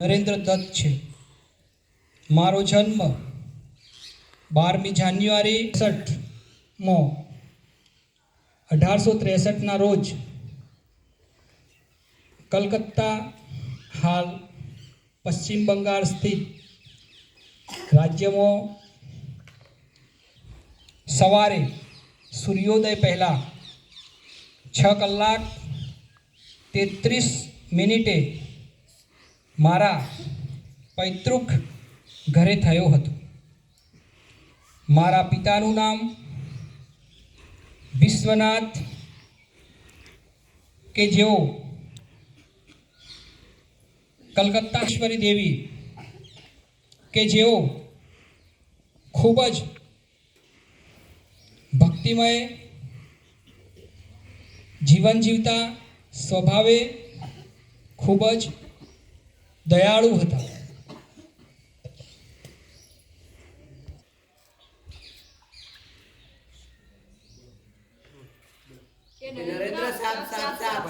નરેન્દ્ર દત્ત છે. મારો જન્મ બારમી જાન્યુઆરી એકસઠમાં, અઢારસો ત્રેસઠના રોજ કલકત્તા હાલ પશ્ચિમ બંગાળ સ્થિત રાજ્યમાં સવારે સૂર્યોદય પહેલાં છ કલાક તેત્રીસ મિનિટે મારા પૈતૃક ઘરે થયો હતો. મારા પિતાનું નામ વિશ્વનાથ કે જેઓ કલકત્તાશ્વરી દેવી કે જેઓ ખૂબ જ ભક્તિમય જીવન જીવતા સ્વભાવે ખૂબ જ દયાળુ હતા નરેન્દ્ર સાપ સાપ સાપ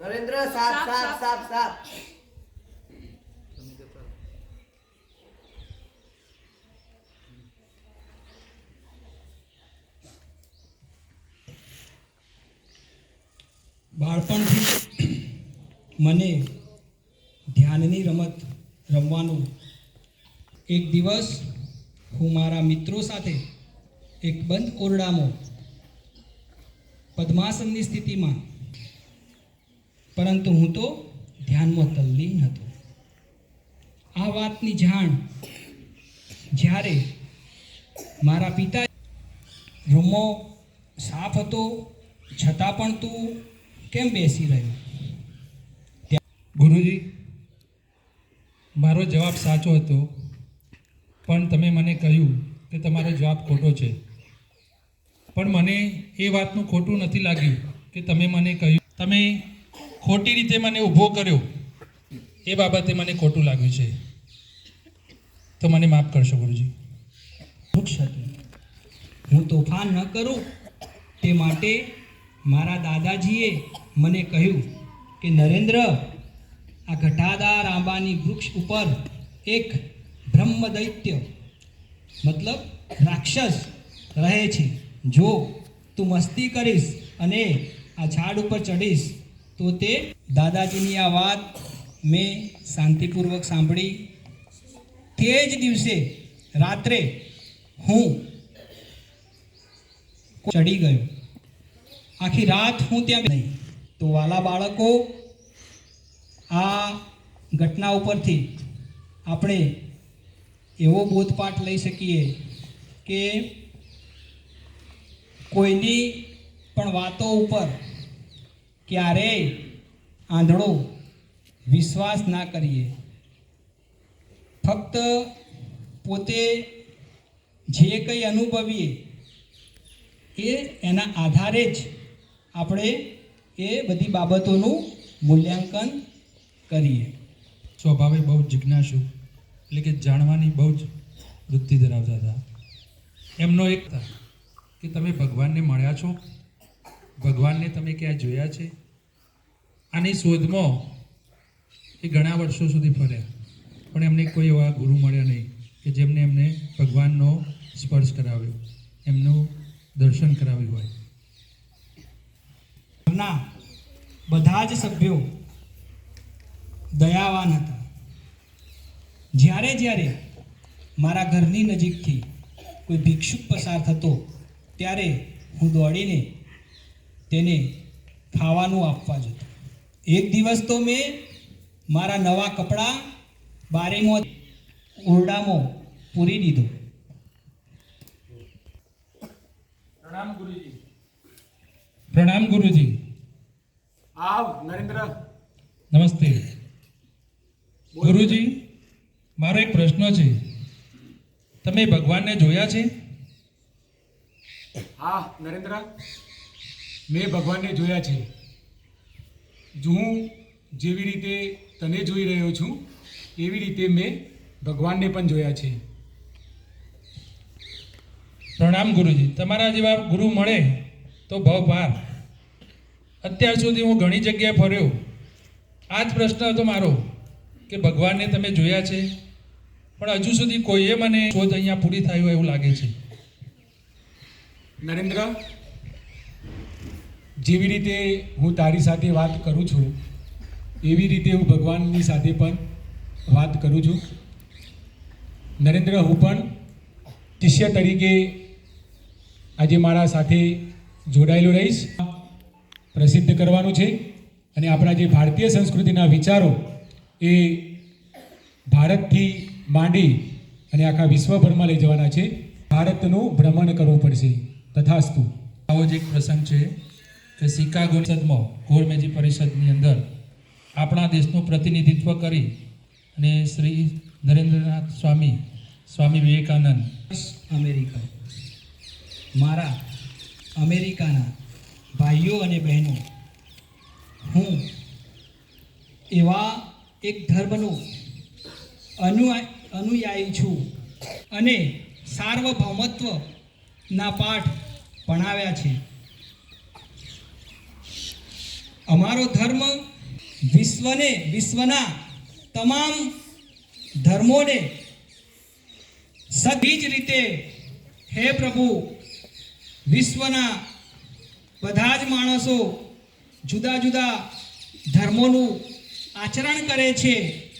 નરેન્દ્ર સાપ સાપ સાપ સાપ બાળપણથી મને ધ્યાનની રમત રમવાનું એક દિવસ હું મારા મિત્રો સાથે એક બંધ ઓરડામાં પદ્માસનની સ્થિતિમાં, પરંતુ હું તો ધ્યાનમાં તલ્લીન હતો. આ વાતની જાણ જ્યારે મારા પિતા રૂમો સાફ હતો, છતાં પણ તું કેમ બેસી રહ્યો? ગુરુજી, મારો જવાબ સાચો હતો, પણ તમે મને કહ્યું કે તમારો જવાબ ખોટો છે. પણ મને એ વાતનું ખોટું નથી લાગ્યું કે તમે મને કહ્યું. તમે ખોટી રીતે મને ઊભો કર્યો, એ બાબતે મને ખોટું લાગ્યું છે. તો મને માફ કરશો ગુરુજી. હું તોફાન ન કરું તે માટે મારા દાદાજીએ મને કહ્યું કે નરેન્દ્ર આ ઘટાદાર આંબાની વૃક્ષ ઉપર એક બ્રહ્મદૈત્ય, મતલબ રાક્ષસ રહે છે. જો તું મસ્તી કરીશ અને આ ઝાડ ઉપર ચડીશ, તો તે દાદાજીની આ વાત મેં શાંતિપૂર્વક સાંભળી. તે જ દિવસે રાત્રે હું ચડી ગયો. આખી રાત હું ત્યાં નહીં તો વાલા બાળકો આ ઘટના ઉપરથી આપણે એવો બોધપાઠ લઈ શકીએ કે કોઈની પણ વાતો ઉપર ક્યારેય આંધળો વિશ્વાસ ના કરીએ. ફક્ત પોતે જે કંઈ અનુભવીએ એ એના આધારે જ આપણે એ બધી બાબતોનું મૂલ્યાંકન કરીએ. સ્વભાવે બહુ જિજ્ઞાસુ, એટલે કે જાણવાની બહુ જ વૃત્તિ ધરાવતા હતા. એમનો એક કે તમે ભગવાનને મળ્યા છો? ભગવાનને તમે ક્યાં જોયા છે? આની શોધમાં એ ઘણા વર્ષો સુધી ફર્યા, પણ એમને કોઈ એવા ગુરુ મળ્યા નહીં કે જેમને એમને ભગવાનનો સ્પર્શ કરાવ્યો, એમનું દર્શન કરાવ્યું હોય. ના, બધા જ સભ્યો દયાવાન હતા. જ્યારે જ્યારે મારા ઘરની નજીકથી કોઈ ભિક્ષુક પસાર થતો ત્યારે હું દોડીને તેને ખાવાનું આપવા જતો. એક દિવસ તો મેં મારા નવા કપડાં બારેમો ઓરડામાં પૂરી દીધો. પ્રણામ ગુરુજી. પ્રણામ ગુરુજી. આવ નરેન્દ્ર. નમસ્તે. ગુરુજી મારો એક પ્રશ્ન છે. તમે ભગવાનને જોયા છે? હા નરેન્દ્ર મેં ભગવાનને જોયા છે. હું જેવી રીતે તને જોઈ રહ્યો છું એવી રીતે મેં ભગવાનને પણ જોયા છે. પ્રણામ ગુરુજી. તમારા જેવા ગુરુ મળે તો ભવ પાર અત્યાર સુધી હું ઘણી જગ્યાએ ફર્યો. આ જ પ્રશ્ન હતો મારો. કે ભગવાનને તમે જોયા છે? પણ હજુ સુધી કોઈએ મને શોધ અહીંયા પૂરી થાય હોય એવું લાગે છે. નરેન્દ્ર, જેવી રીતે હું તારી સાથે વાત કરું છું, એવી રીતે હું ભગવાનની સાથે પણ વાત કરું છું. નરેન્દ્ર, હું પણ શિષ્ય તરીકે આજે મારા સાથે જોડાયેલો રહીશ. પ્રસિદ્ધ કરવાનું છે. અને આપણા જે ભારતીય સંસ્કૃતિના વિચારો એ ભારતથી માંડી અને આખા વિશ્વભરમાં લઈ જવાના છે. ભારતનું ભ્રમણ કરવું પડશે. તથાસ્તુ. આવો જ એક પ્રસંગ છે કે શિકાગો પરિષદમાં ગોળમેજી પરિષદની અંદર આપણા દેશનું પ્રતિનિધિત્વ કરી અને શ્રી નરેન્દ્રનાથ સ્વામી સ્વામી વિવેકાનંદ. અમેરિકા. મારા અમેરિકાના ભાઈઓ અને બહેનો, હું એવા એક ધર્મનો અનુયા અનુયાયી છું અને સાર્વભૌમત્વના પાઠ ભણાવ્યા છે. અમારો ધર્મ વિશ્વને વિશ્વના તમામ ધર્મોને સદી જ રીતે હે પ્રભુ, વિશ્વના બધા જ માણસો જુદા જુદા ધર્મોનું આચરણ કરે છે.